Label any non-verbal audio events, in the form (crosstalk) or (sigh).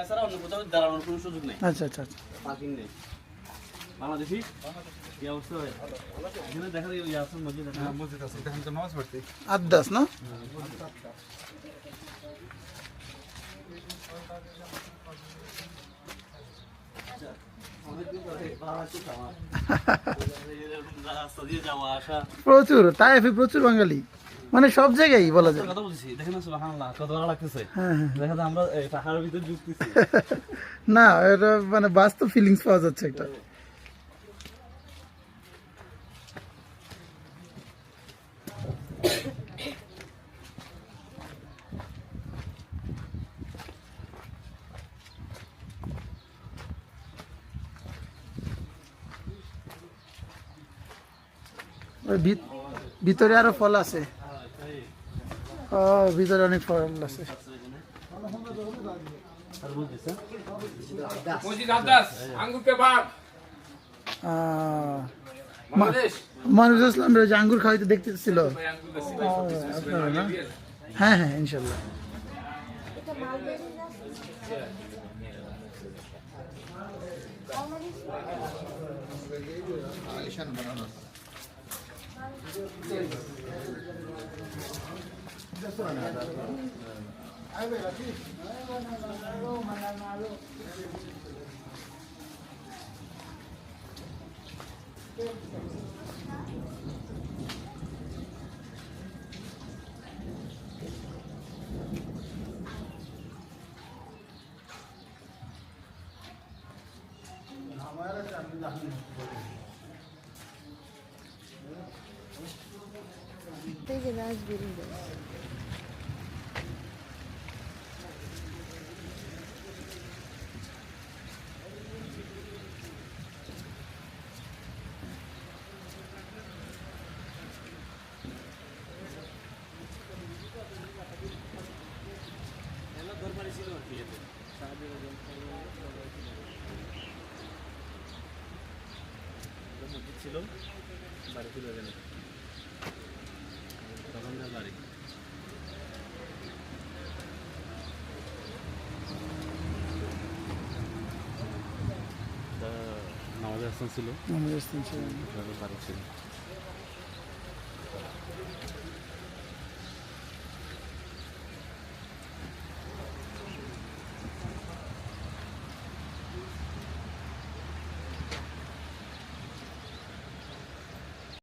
ঢাকা ছাড়া অন্য কোথাও দাঁড়ানোর কোনো সুযোগ নেই। আচ্ছা আচ্ছা আচ্ছা। পার্কিং নেই। বাংলাদেশি? হয় না? আদাস (laughs) (laughs) যাওয়া আসা। প্রচুর তাইফে প্রচুর বাঙালি। মানে সব জায়গায় বলা যায়। কথা বলছি দেখেন না সুবহানাল্লাহ কত ভালো লাগতেছে। হ্যাঁ হ্যাঁ দেখা যায় আমরা পাহাড়ের ভিতরে ঢুকতেছি। (laughs) না এটা মানে বাস্তব ফিলিংস পাওয়া যাচ্ছে একটা। ওই ভিত- ভিতরে আরও ফল আছে। ভিতরে অনেক ফল আছে। মানুষ ইসলাম যে আঙ্গুর খাওয়াইতে দেখতেছিল। হ্যাঁ হ্যাঁ ইনশাল্লাহ। আলিশান বানানো। हमारा चांदी हम মসজিদ ছিল বাড়ি ছিল এখানে তখনকার বাড়ি তা নামাজের గారికి నవోదయ సంస్థలు నవోదయ సంస్థలు పరీక్షలు